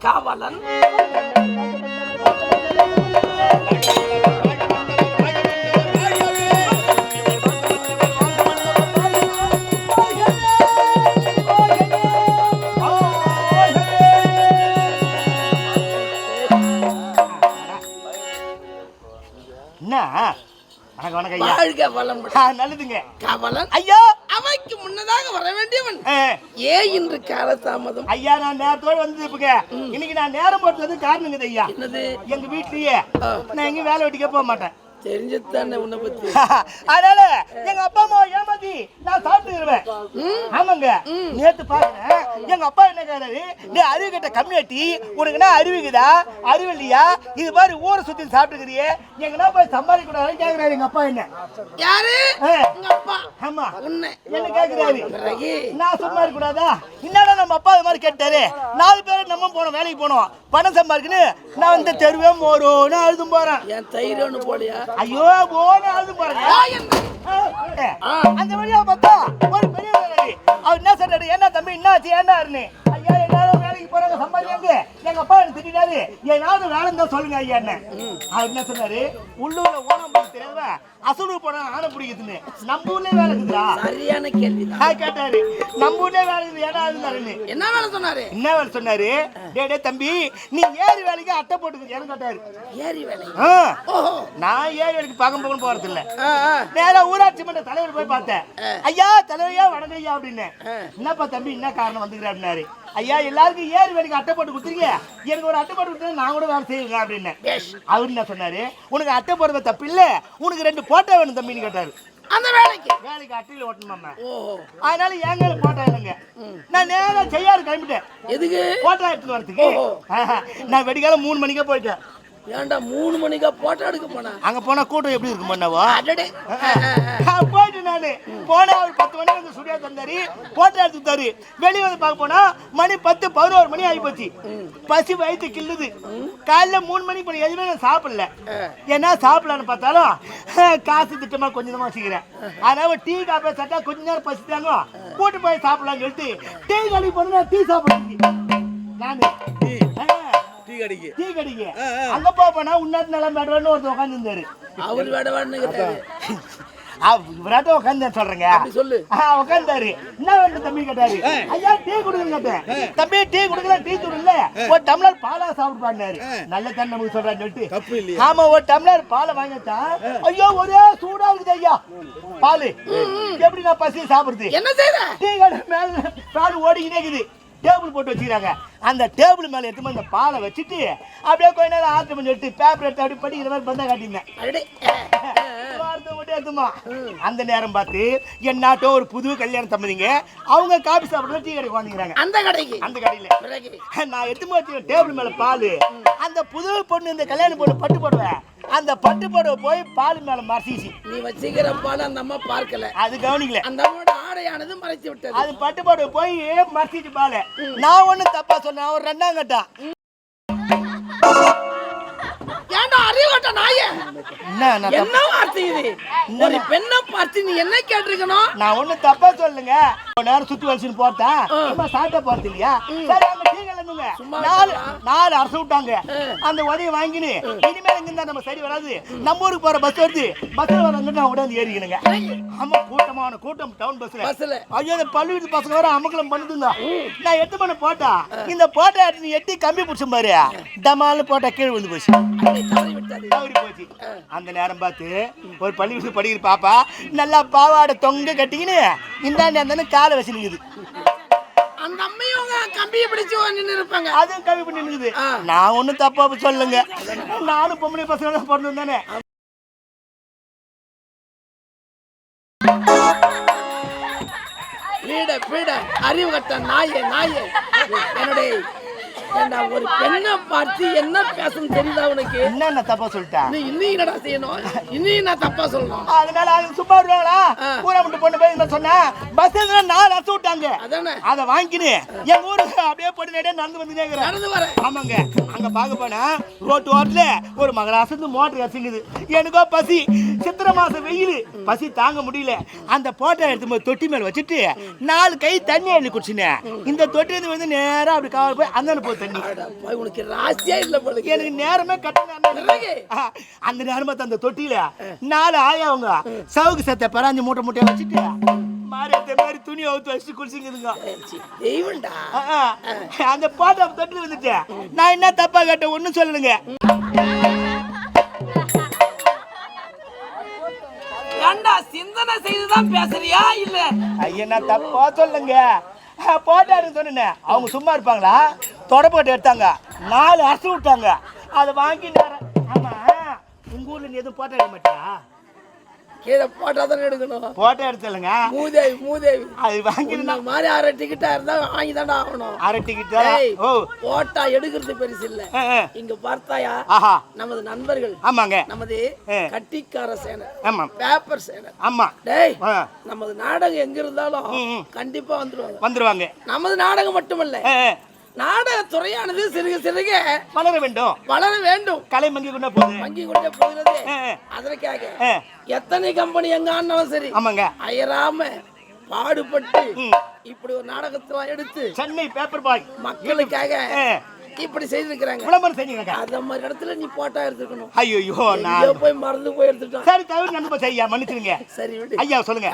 காவலன். என்ன? வணக்கம் வணக்கம் ஐயா. நல்லதுங்க. காவலன். ஐயா! அவைக்கு முன்னதாக வர வேண்டியவன். ஆ, ஏ. இன்று காலதாமதம். ஐயா நான் நேரத்தோட வந்து இருப்பேங்க இன்னைக்கு நான் நேரம் போட்டது காரணம் ஐயா. என்னது? எங்க வீட்லயே. நான் எங்கேயும் வேலை வெட்டிக்க போக மாட்டேன். தெரிஞ்சதுதானே உன்னை பத்தி. அதனால எங்க அப்பா அம்மா ஏமாத்தி நான் சாப்பிட்டுருவேன் ஆமாங்க. நேத்து பாருங்க. எங்க அப்பா என்ன கேட்டாரு? நீ அறிவு கிட்ட கம்யூனிட்டி உனக்கு என்ன அறிவுக்குதா அறிவு இல்லையா? இது மாதிரி ஊரை சுத்தி சாப்பிட்டுக்கிறியே. எங்கன்னா போய் சம்பாதிக்க கூடாதுன்னு கேக்குறாரு எங்க அப்பா என்ன. யாரு? ஆ, உங்க அப்பா. ஆமா. உன்னை. என்ன கேக்குறாரு? நான் சும்மா இருக்க கூடாதா என்னடா நம்ம அப்பா இது மாதிரி கேட்டாரு? நாலு பேரும் நம்ம போனோம் வேலைக்கு போனோம். பணம் சம்பாதிக்கணும். நான் இந்த தெருவே மோரும் நான் அழுதும் போறேன். என் தயிரோன்னு போலியா ஐயோ போன அழுது போறேன் ஆ, என்ன? அந்த வழியா பார்த்தா ஒரு பெரிய அவர் என்ன சொல்றாரு? என்ன தம்பி என்ன ஆச்சு என்ன ஆறுன்னு ஐயா எல்லாரும் வேலைக்கு போறாங்க சம்பாதிக்காங்க. எங்க அப்பா எனக்கு திட்டாரு ஏதாவது வேலை இருந்தா சொல்லுங்க ஐயா என்ன. அவர் என்ன சொன்னாரு? உள்ளூர்ல ஓனம் பண்ண தெரியாதவ அசலூர் போனா ஆனை பிடிக்குதுன்னு நம்ம ஊர்லயே வேலை இருக்குதா சரியான கேள்விதான். ஆ, கேட்டாரு. நம்ம ஊர்லயே வேலை இருக்குது ஏடா இருந்தாருன்னு என்ன வேலை சொன்னாரு? என்ன வேலை சொன்னாரு? டேய் டேய் தம்பி நீ ஏறி வேலைக்கு அட்டை போட்டுக்கிறேன்னு கேட்டாரு. ஏரி வேலை. நான் ஏறி வேலைக்கு பக்கம் பக்கம் போறது இல்ல. நேரா ஊராட்சி மன்ற தலைவர் போய் பார்த்தேன். ஐயா தலைவரையா வணக்கம் ஐயா அப்படின்னு. என்னப்பா தம்பி என்ன காரணம் வந்துக்கிற? அப்படின்னாரு. ஐயா எல்லாருக்கும் ஏறி வேலைக்கு அட்டை போட்டு கொடுத்துருங்க. எனக்கு ஒரு அட்டை போட்டு கொடுத்தா நான் கூட வேலை செய்யுங்க அப்படின்னு. அவர் என்ன சொன்னாரு? உனக்கு அட்டை போடுறது தப்பு இல்ல. உனக்கு ரெண்டு போட்டோ வேணும் தம்பின்னு கேட்டாரு. அந்த வேலைக்கு? வேலைக்கு அட்டையில் ஓட்டணுமாம்மா அதனால என் கையில போட்டோ இல்லைங்க நான் நேரா செய்யாரு கிளம்பிட்டேன். எதுக்கு? போட்டோ எடுத்துட்டு வரதுக்கு. நான் வெடிக்கால மூணு மணிக்கே போயிட்டேன். ஏன்டா மூணு மணிக்கா போட்டோ எடுக்க போனா? அங்க போனா கூட்டம் எப்படி இருக்கும் பண்ணவா? நானு. போனா அவர் பத்து மணிக்கு வந்து சுடியா தந்தாரு போட்டோ எடுத்து தந்தாரு வெளியே வந்து பார்க்க போனா மணி பத்து பதினோரு மணி ஆகி போச்சு பசி வயிற்று கிள்ளுது. காலைல மூணு மணிக்கு போன எதுவுமே நான் சாப்பிடல. ஏன்னா சாப்பிடலான்னு பார்த்தாலும் காசு திட்டமா கொஞ்சமா வச்சுக்கிறேன். அதனால டீ காப்பி சட்டா கொஞ்ச நேரம் பசித்தாங்க கூட்டு போய் சாப்பிடலாம்னு சொல்லிட்டு டீ கடைக்கு போனா டீ சாப்பிடுறேன் நானு. டீ. கடைக்கு. டீ கடைக்கு. அங்க போனா உன்னாட்டு நல்லா மேடவான்னு ஒருத்தர் உட்காந்து இருந்தாரு அவர் வேடவான்னு கேட்டாரு விராட்ட உட்காந்து சொல்றேங்க. அப்படி சொல்லு. உட்கார்ந்தாரு என்ன வேணும் தம்பி கேட்டாரு? ஐயா டீ கொடுங்க கேட்டேன். தம்பி டீ கொடுக்கல டீ தூள் ஒரு டம்ளர் பாலா சாப்பிடுப்பாரு நல்ல தண்ணி நமக்கு சொல்றான்னு சொல்லிட்டு. ஆமா ஒரு டம்ளர் பாலை வாங்கிட்டா ஐயோ ஒரே சூடா இருக்குது ஐயா. பாலு. எப்படி நான் பசி சாப்பிடுறது? என்ன செய்யற டீ கடை மேல பால் ஓடிக்கிட்டே இருக்குது. டேபிள் போட்டு வச்சுக்கிறாங்க. அந்த டேபிள் மேல எடுத்து அந்த பாலை வச்சுட்டு அப்படியே கொஞ்ச நேரம் ஆட்டம் பண்ணி எடுத்து பேப்பர் எடுத்து அப்படி படிக்கிற மாதிரி பந்தா காட்டியிருந்தேன். எடுத்துமா. அந்த நேரம் பார்த்து என் நாட்டோ ஒரு புது கல்யாணம் தம்பதிங்க அவங்க காபி சாப்பிட டீ கடைக்கு வாங்கிக்கிறாங்க அந்த கடைக்கு? அந்த கடையில. நான் எடுத்து வச்சு டேபிள் மேல பால். அந்த புது பொண்ணு இந்த கல்யாணம் பொண்ணு பட்டு போடுவேன் அந்த பட்டு புடவை போய் பால் மேல மறைச்சிச்சு நீ வச்சுக்கிற பால் அந்த அம்மா பார்க்கல. அது கவனிக்கல. அந்த அம்மாவோட ஆடையானது மறைச்சு விட்டது. அது பட்டு புடவை போய் மறைச்சிட்டு பால். நான் ஒண்ணும் தப்பா சொன்னேன் அவர் ரெண்டாம் கட்டான் அறிவட்ட நாயே? என்ன என்ன வார்த்தை இது? ஒரு பெண்ணை பார்த்து நீ என்ன கேட்டிருக்கணும்? நான் ஒண்ணும் தப்பா சொல்லுங்க. நேரம் சுத்தி வலிச்சுன்னு போட்டா சும்மா சாப்பிட்ட போறது இல்லையா சரி நாலு நாலு அரசு விட்டாங்க. அந்த உதவி வாங்கினு இனிமேல் இங்க இருந்தா நம்ம சரி வராது. நம்ம ஊருக்கு போற பஸ் வருது. பஸ்ல வரவங்க நான் உடனே ஏறிக்கணுங்க. ஆமா கூட்டமான கூட்டம் டவுன் பஸ்ல பஸ்ல ஐயோ இந்த பள்ளிக்கூட பசங்க வர அமக்கலம் பண்ணுதுங்க. நான் எட்டு பண்ண போட்டா இந்த போட்டா நீ எட்டி கம்பி பிடிச்ச பாரு டமால்னு போட்டா கீழே விழுந்து போச்சு. தவறி போச்சு. அந்த நேரம் பார்த்து ஒரு பள்ளிக்கூடம் படிக்கிற பாப்பா நல்லா பாவாடை தொங்க கட்டிக்கின்னு இந்தாண்டி அந்த காலை வச்சு நிக்குது அந்த அம்மையும் கம்பியை பிடிச்சு நின்று இருப்பாங்க. அதுவும் கம்மி பண்ணி நிக்குது ஆ. நான் ஒன்றும் தப்பா சொல்லுங்க. நானும் பொம்பளை பசங்க தான் பிறந்தது தானே பீட பீட அறிவு கட்ட நாயே நாயே. என்னுடைய ஏண்டா ஒரு பெண்ணை பார்த்து என்ன பேசணும் தெரியுதா உனக்கு? என்ன தப்பா சொல்லிட்டேன் இன்னும் இன்னும் என்னடா செய்யணும்? இன்னும் நான் தப்பா சொல்லணும்? அதனால அவங்க சும்மா வருவாங்களா. ஊரை விட்டு பொண்ணு போய் என்ன சொன்னா பஸ் நாலு அசு விட்டாங்க. அதானே. அதை வாங்கிக்கின்னு எங்க ஊருக்கு அப்படியே போட்டு நேரடியா நடந்து வந்து நடந்து வரேன் ஆமாங்க. அங்க பார்க்க போனா ரோட்டு ஓரத்துல ஒரு மகராசத்து மோட்டர் கசிங்குது எனக்கோ பசி. சித்திரை மாசம் வெயில். பசி தாங்க முடியல. அந்த போட்டோ எடுத்து போய் தொட்டி மேல வச்சுட்டு நாலு கை தண்ணி அள்ளி குடிச்சினேன். இந்த தொட்டி வந்து நேரா அப்படி காவல் போய் அந்த போய் தண்ணி அடா, போய் உனக்கு ராசியா இல்ல போல எனக்கு நேரமே பிறகு? அந்த நேரமா அந்த தொட்டியில நாலு ஆயாவங்க சவுக்கு சத்த பராஞ்சு மூட்டை மூட்டையா வச்சுட்டு மாதிரி துணி அவுத்து தெய்வம்டா. ஆ, ஆ. அந்த போட்டோ தொட்டில் வந்துட்டேன் நான் என்ன தப்பா கேட்டேன் ஒன்றும் சொல்லணுங்க ஏண்டா சிந்தனை செய்துதான் பேசுறியா இல்ல? ஐயா நான் தப்பா சொல்லுங்க. போட்டோ எடுக்க சொன்னேன். அவங்க சும்மா இருப்பாங்களா? தொடப்பட்டு எடுத்தாங்க. நாலு அசு விட்டாங்க. அதை வாங்கி நேரம் ஆமா. உங்க ஊர்ல நீ எதுவும் போட்டோ எடுக்க மாட்டியா? கீழே போட்டா தானே எடுக்கணும். போட்டோ எடுத்தலங்க மூதேவி மூதேவி. அது வாங்கி மாதிரி அரை டிக்கெட்டா இருந்தா வாங்கி தாண்டா ஆகணும். அரை டிக்கெட்டா ஓ. போட்டா எடுக்கிறது பெருசு இல்ல. இங்க பார்த்தாயா? ஆஹா. நமது நண்பர்கள். ஆமாங்க. நமது. கட்டிக்கார சேனை ஆமா. பேப்பர் சேனை ஆமா. டேய் நமது நாடகம் எங்க இருந்தாலும். கண்டிப்பா வந்துருவாங்க. வந்துருவாங்க. நமது நாடகம் மட்டுமல்ல. ஆ, ஆ. நாடக துறையானது சிறுக சிறுக வளர வேண்டும். வளர வேண்டும். கலை மங்கி கொண்டா போகுது. வங்கி கொண்டே போகிறது. அதற்காக எத்தனை கம்பெனி எங்க ஆனாலும் சரி ஆமாங்க. அயராம பாடுபட்டு. இப்படி ஒரு நாடகத்தெல்லாம் எடுத்து சென்னை பேப்பர் பாய் மக்களுக்காக. இப்படி செய்திருக்கிறாங்க. விளம்பரம் செஞ்சீங்க அந்த மாதிரி இடத்துல நீ போட்டா எடுத்துக்கணும். ஐயோ நான் போய் மறந்து போய் எடுத்துட்டான் சரி தவிர நம்ப செய்யா மன்னிச்சிருங்க சரி விடு. ஐயா சொல்லுங்க.